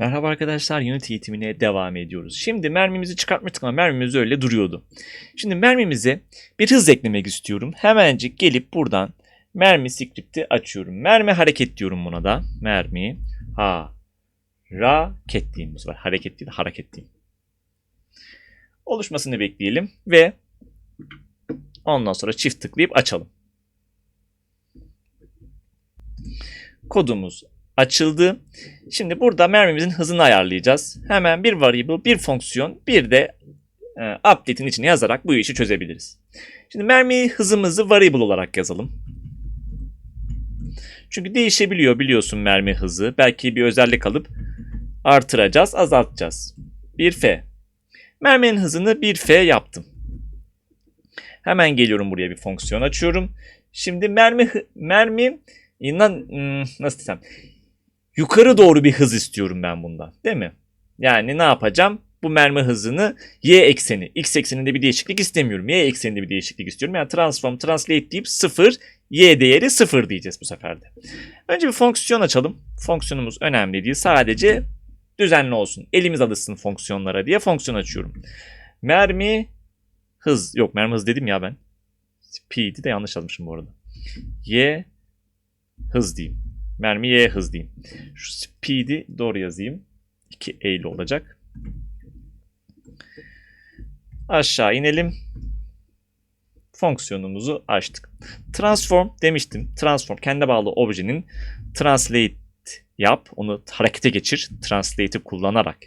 Merhaba arkadaşlar, Unity eğitimine devam ediyoruz. Şimdi mermimizi çıkartmıştık ama mermimiz öyle duruyordu. Şimdi mermimize bir hız eklemek istiyorum. Hemencik gelip buradan mermi script'i açıyorum. Mermi hareket diyorum buna da. Mermi hareket diyeyim bu sefer. Hareket değil, hareket diyeyim. Oluşmasını bekleyelim ve ondan sonra çift tıklayıp açalım. Kodumuz açıldı. Şimdi burada mermimizin hızını ayarlayacağız. Hemen bir variable, bir fonksiyon, bir de e, update'in içine yazarak bu işi çözebiliriz. Şimdi mermi hızımızı variable olarak yazalım. Çünkü değişebiliyor biliyorsun mermi hızı. Belki bir özellik alıp artıracağız, azaltacağız. 1F. Merminin hızını 1F yaptım. Hemen geliyorum buraya bir fonksiyon açıyorum. Şimdi mermi mermi hmm, nasıl desem yukarı doğru bir hız istiyorum ben bundan. Değil mi? Yani ne yapacağım? Bu mermi hızını y ekseni, x ekseninde bir değişiklik istemiyorum. Y ekseninde bir değişiklik istiyorum. Yani transform, translate deyip 0, y değeri 0 diyeceğiz bu sefer de. Önce bir fonksiyon açalım. Fonksiyonumuz önemli değil. Sadece düzenli olsun. Elimiz alışsın fonksiyonlara diye fonksiyon açıyorum. Mermi hız. Yok mermi hız dedim ya ben. Speed'i de yanlış yazmışım bu arada. Y hız diyeyim. Mermi Y hız diyeyim. Şu speed'i doğru yazayım. 2 E ile olacak. Aşağı inelim. Fonksiyonumuzu açtık. Transform demiştim. Transform kendi bağlı objenin translate yap. Onu harekete geçir. Translate'i kullanarak.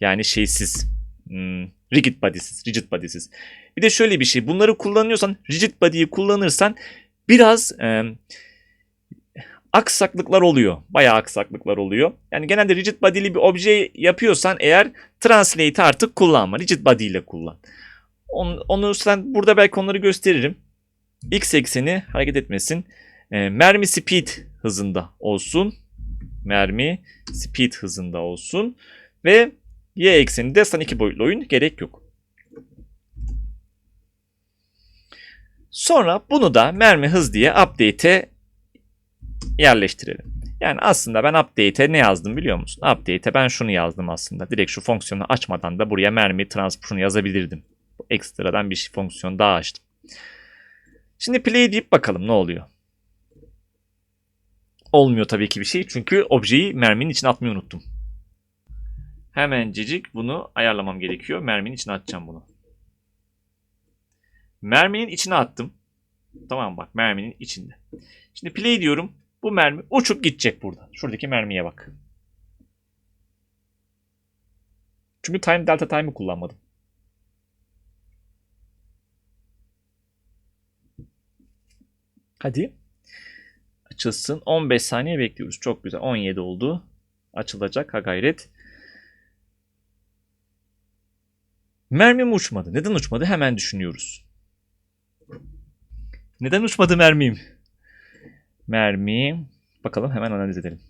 Yani şeysiz. hmm, rigid body'siz. Rigid body'siz. Bir de şöyle bir şey. Bunları kullanıyorsan rigid body'yi kullanırsan biraz e, aksaklıklar oluyor. Bayağı aksaklıklar oluyor. Yani genelde rigid body'li bir obje yapıyorsan eğer translate'i artık kullanma. Rigid body ile kullan. Onu, onu sen burada belki onları gösteririm. X ekseni hareket etmesin. E, mermi speed hızında olsun. Mermi speed hızında olsun. Ve Y ekseni de sana iki boyutlu oyun gerek yok. Sonra bunu da mermi hız diye update'e yerleştirelim. Yani aslında ben update'e ne yazdım biliyor musun? Update'e ben şunu yazdım aslında. Direkt şu fonksiyonu açmadan da buraya mermi transportunu yazabilirdim. Ekstradan bir şey, fonksiyon daha açtım. Şimdi play deyip bakalım ne oluyor. Olmuyor tabii ki bir şey çünkü objeyi merminin içine atmayı unuttum. Hemencecik bunu ayarlamam gerekiyor. Merminin içine atacağım bunu. Merminin içine attım. Tamam bak merminin içinde. Şimdi play diyorum. Bu mermi uçup gidecek buradan. Şuradaki mermiye bak. Çünkü time delta time'ı kullanmadım. Hadi. Açılsın. 15 saniye bekliyoruz. Çok güzel. 17 oldu. Açılacak. Ha gayret. Mermim uçmadı. Neden uçmadı? Hemen düşünüyoruz. Neden uçmadı mermim? Mermi. Bakalım hemen analiz edelim.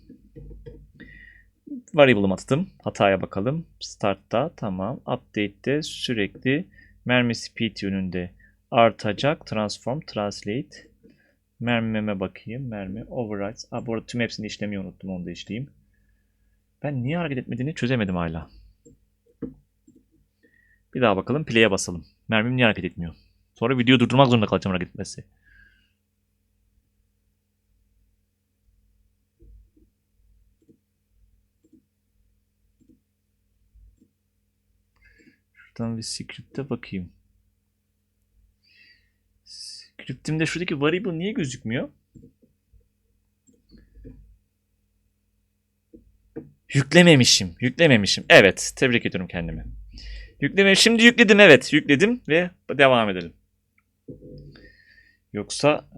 Variable'ımı atadım. Hataya bakalım. Start'ta tamam. Update'te sürekli mermi speed yönünde artacak. Transform, translate. Mermime bakayım. Mermi, overrides. Aa, bu arada tüm hepsini işlemeyi unuttum. Onu da işleyeyim. Ben niye hareket etmediğini çözemedim hala. Bir daha bakalım. Play'e basalım. Mermim niye hareket etmiyor? Sonra videoyu durdurmak zorunda kalacağım hareket etmesi. Şuradan bir script'e bakayım. Script'imde şuradaki variable niye gözükmüyor? Yüklememişim. Yüklememişim. Evet. Tebrik ediyorum kendimi. Yükleme. Şimdi yükledim evet. Yükledim ve devam edelim. Yoksa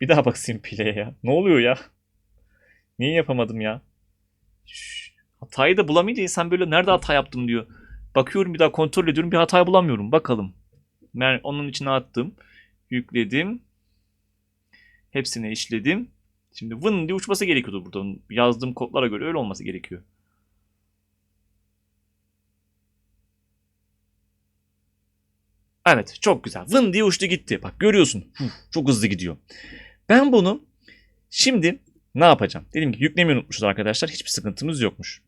bir daha bakayım play'e ya. Ne oluyor ya? Niye yapamadım ya? Hatayı da bulamayınca insan böyle nerede hata yaptım diyor. Bakıyorum bir daha kontrol ediyorum bir hata bulamıyorum. Bakalım. Ben onun içine attım. Yükledim. Hepsini işledim. Şimdi vın diye uçması gerekiyordu burada. Yazdığım kodlara göre öyle olması gerekiyor. Evet çok güzel. Vın diye uçtu gitti. Bak görüyorsun. Çok hızlı gidiyor. Ben bunu şimdi ne yapacağım? Dedim ki yüklemeyi unutmuşuz arkadaşlar. Hiçbir sıkıntımız yokmuş.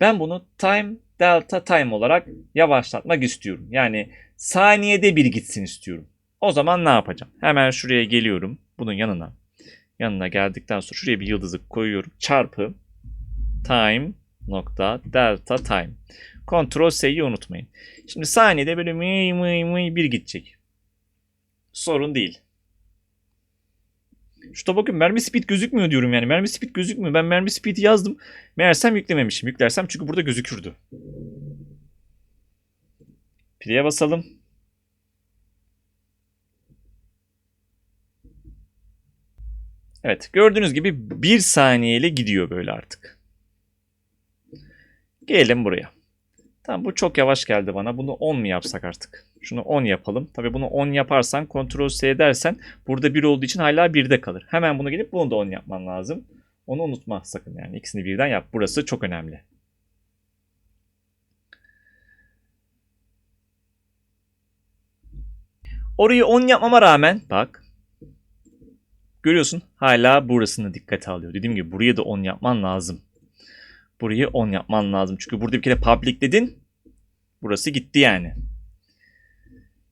Ben bunu time delta time olarak yavaşlatmak istiyorum. Yani saniyede bir gitsin istiyorum. O zaman ne yapacağım? Hemen şuraya geliyorum. Bunun yanına. Yanına geldikten sonra şuraya bir yıldızı koyuyorum. Çarpı time nokta delta time. Ctrl S'yi unutmayın. Şimdi saniyede böyle mıy mıy mıy bir gidecek. Sorun değil. Şurada bakın mermi speed gözükmüyor diyorum yani. Mermi speed gözükmüyor. Ben mermi speed yazdım. Meğersem yüklememişim. Yüklersem çünkü burada gözükürdü. Play'e basalım. Evet gördüğünüz gibi bir saniyeyle gidiyor böyle artık. Gelelim buraya. Tamam bu çok yavaş geldi bana. Bunu 10 mu yapsak artık? Şunu 10 yapalım. Tabii bunu 10 yaparsan Ctrl S dersen burada 1 olduğu için hala 1'de kalır. Hemen bunu gelip bunu da 10 yapman lazım. Onu unutma sakın yani. İkisini birden yap. Burası çok önemli. Orayı 10 yapmama rağmen bak görüyorsun hala burasını dikkate alıyor. Dediğim gibi buraya da 10 yapman lazım. Burayı 10 yapman lazım. Çünkü burada bir kere public dedin. Burası gitti yani.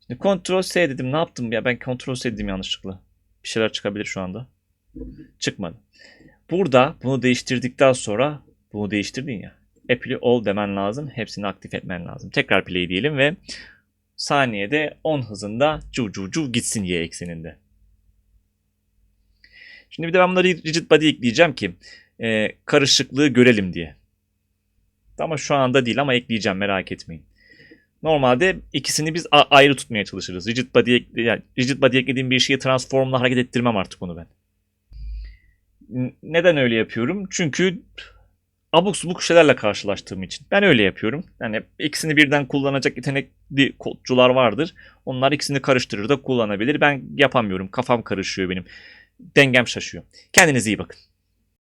Şimdi Ctrl S dedim. Ne yaptım ya? Ben Ctrl S dedim yanlışlıkla. Bir şeyler çıkabilir şu anda. Çıkmadı. Burada bunu değiştirdikten sonra bunu değiştirdin ya. Apply all demen lazım. Hepsini aktif etmen lazım. Tekrar play diyelim ve saniyede 10 hızında cu cu cu gitsin Y ekseninde. Şimdi bir de ben bunları rigid body ekleyeceğim ki e, karışıklığı görelim diye. Ama şu anda değil ama ekleyeceğim merak etmeyin. Normalde ikisini biz ayrı tutmaya çalışırız. Rigid body, yani rigid body eklediğim bir şeyi transformla hareket ettirmem artık onu ben. Neden öyle yapıyorum? Çünkü abuk subuk şeylerle karşılaştığım için. Ben öyle yapıyorum. Yani ikisini birden kullanacak yetenekli kodcular vardır. Onlar ikisini karıştırır da kullanabilir. Ben yapamıyorum. Kafam karışıyor benim. Dengem şaşıyor. Kendinize iyi bakın.